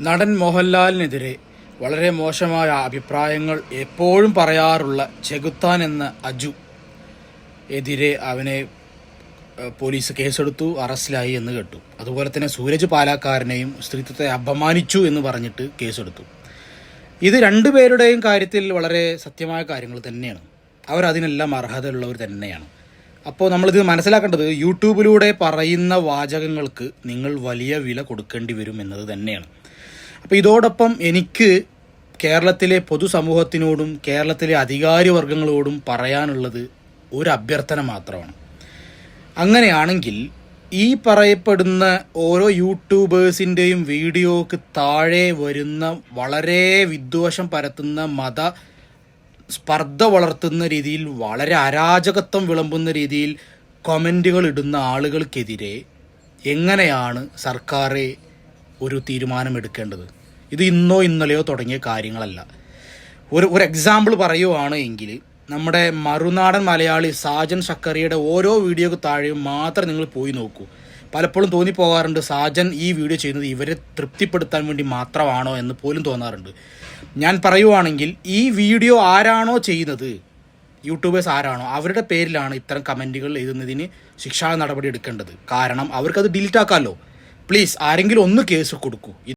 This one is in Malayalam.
നടൻ മോഹൻലാലിനെതിരെ വളരെ മോശമായ അഭിപ്രായങ്ങൾ എപ്പോഴും പറയാറുള്ള ചെകുത്താൻ എന്ന അജു എതിരെ അവനെ പോലീസ് കേസെടുത്തു അറസ്റ്റിലായി എന്ന് കേട്ടു. അതുപോലെ തന്നെ സൂരജ് പാലാക്കാരനെയും സ്ത്രീത്വത്തെ അപമാനിച്ചു എന്ന് പറഞ്ഞിട്ട് കേസെടുത്തു. ഇത് രണ്ടുപേരുടെയും കാര്യത്തിൽ വളരെ സത്യമായ കാര്യങ്ങൾ തന്നെയാണ്. അവരതിനെല്ലാം അർഹതയുള്ളവർ തന്നെയാണ്. അപ്പോൾ നമ്മളിത് മനസ്സിലാക്കേണ്ടത് യൂട്യൂബിലൂടെ പറയുന്ന വാചകങ്ങൾക്ക് നിങ്ങൾ വലിയ വില കൊടുക്കേണ്ടി വരും എന്നത് തന്നെയാണ്. അപ്പോൾ ഇതോടൊപ്പം എനിക്ക് കേരളത്തിലെ പൊതുസമൂഹത്തിനോടും കേരളത്തിലെ അധികാരിവർഗങ്ങളോടും പറയാനുള്ളത് ഒരു അഭ്യർത്ഥന മാത്രമാണ്. അങ്ങനെയാണെങ്കിൽ ഈ പറയപ്പെടുന്ന ഓരോ യൂട്യൂബേഴ്സിന്റെയും വീഡിയോക്ക് താഴെ വരുന്ന വളരെ വിദ്വേഷം പരത്തുന്ന മത സ്പർദ്ധ വളർത്തുന്ന രീതിയിൽ വളരെ അരാജകത്വം വിളമ്പുന്ന രീതിയിൽ കമന്റുകൾ ഇടുന്ന ആളുകൾക്കെതിരെ എങ്ങനെയാണ് സർക്കാർ ഒരു തീരുമാനമെടുക്കേണ്ടത്? ഇത് ഇന്നോ ഇന്നലെയോ തുടങ്ങിയ കാര്യങ്ങളല്ല. ഒരു ഒരു എക്സാമ്പിൾ പറയുവാണ് എങ്കിൽ നമ്മുടെ മറുനാടൻ മലയാളി സാജൻ ഷക്കറിയുടെ ഓരോ വീഡിയോക്ക് താഴെയും മാത്രം നിങ്ങൾ പോയി നോക്കൂ. പലപ്പോഴും തോന്നിപ്പോകാറുണ്ട് സാജൻ ഈ വീഡിയോ ചെയ്യുന്നത് ഇവരെ തൃപ്തിപ്പെടുത്താൻ വേണ്ടി മാത്രമാണോ എന്ന് പോലും തോന്നാറുണ്ട്. ഞാൻ പറയുവാണെങ്കിൽ ഈ വീഡിയോ ആരാണോ ചെയ്യുന്നത്? യൂട്യൂബേഴ്സ് ആരാണോ? അവരുടെ പേരിലാണ് ഇത്തരം കമന്റുകൾ എഴുതുന്നതിന് ശിക്ഷാ നടപടി എടുക്കേണ്ടത്. കാരണം അവർക്കത് ഡിലീറ്റ് ആക്കാമല്ലോ പ്ലീസ് ആരെങ്കിലും ഒന്ന് കേസ് കൊടുക്കൂ.